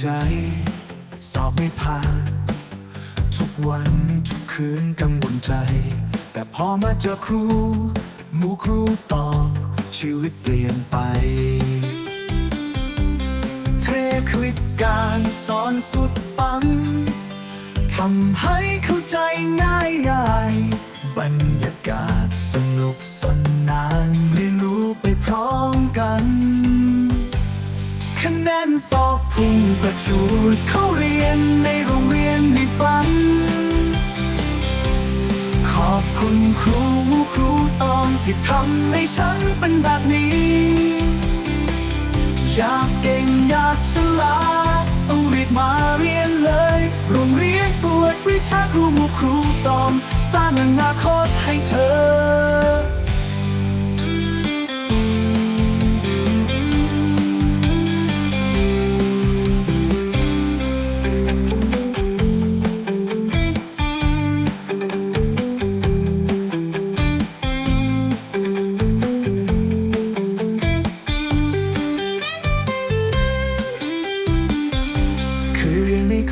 ใจ สอบไม่ผ่าน ทุกวันทุกคืนกังวลใจ แต่พอมาเจอครูหมูครูตอบชีวิตเปลี่ยนไปเทคนิคการสอนสุดปังทำให้เข้าใจง่ายง่ายๆบรรยากาศสนุกสนานเรียนรู้ไปพร้อมกันคะแนนสอบ พุ่งกระชูดเข้าเรียนในโรงเรียนในฝัน ขอบคุณครูครูตอนที่ทำให้ฉันเป็นแบบนี้ อยากเก่งอยากฉลาดต้องรีบมาเรียนเลย โรงเรียนปวดวิชาครูมูครูตอม สร้างอนาคตให้เธอ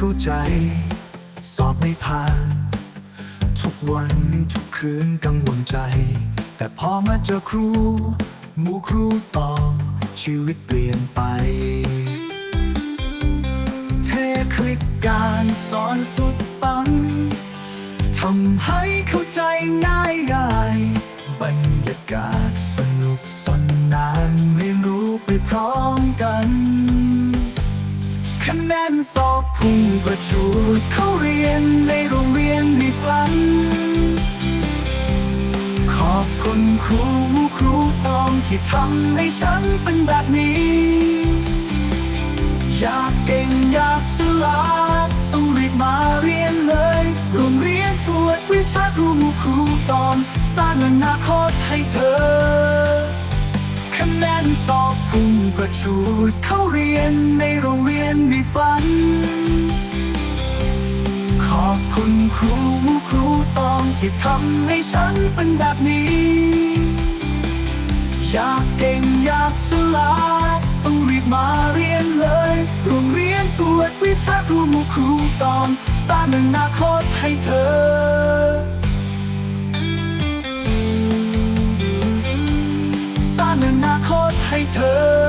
เข้าใจ สอบไม่ผ่าน ทุกวันทุกคืนกังวลใจ แต่พอมาเจอครูหมูครูตอบชีวิตเปลี่ยนไป เทคนิคการสอนสุดปังทำให้เข้าใจง่ายง่ายๆบรรยากาศสนุกสนานเรียนรู้ไปเพร้อม สอบพุ่งกระชูดเข้าเรียนในโรงเรียนในฝัน ขอบคุณครูครูตองที่ทำให้ฉันเป็นแบบนี้ อยากเก่งอยากฉลาดต้องรีบมาเรียนเลยโรงเรียนปวดวิชาครูครูตอน สร้างอนาคตให้เธอ สอบพุ่งกระชูดเข้าเรียนในโรงเรียนในฝัน ขอบคุณครูครูตองที่ทำให้ฉันเป็นแบบนี้ อยากเก่งอยากฉลาดต้องรีบมาเรียนเลย โรงเรียนกวดวิชาครูครูตองสร้างอนาคตให้เธอ ส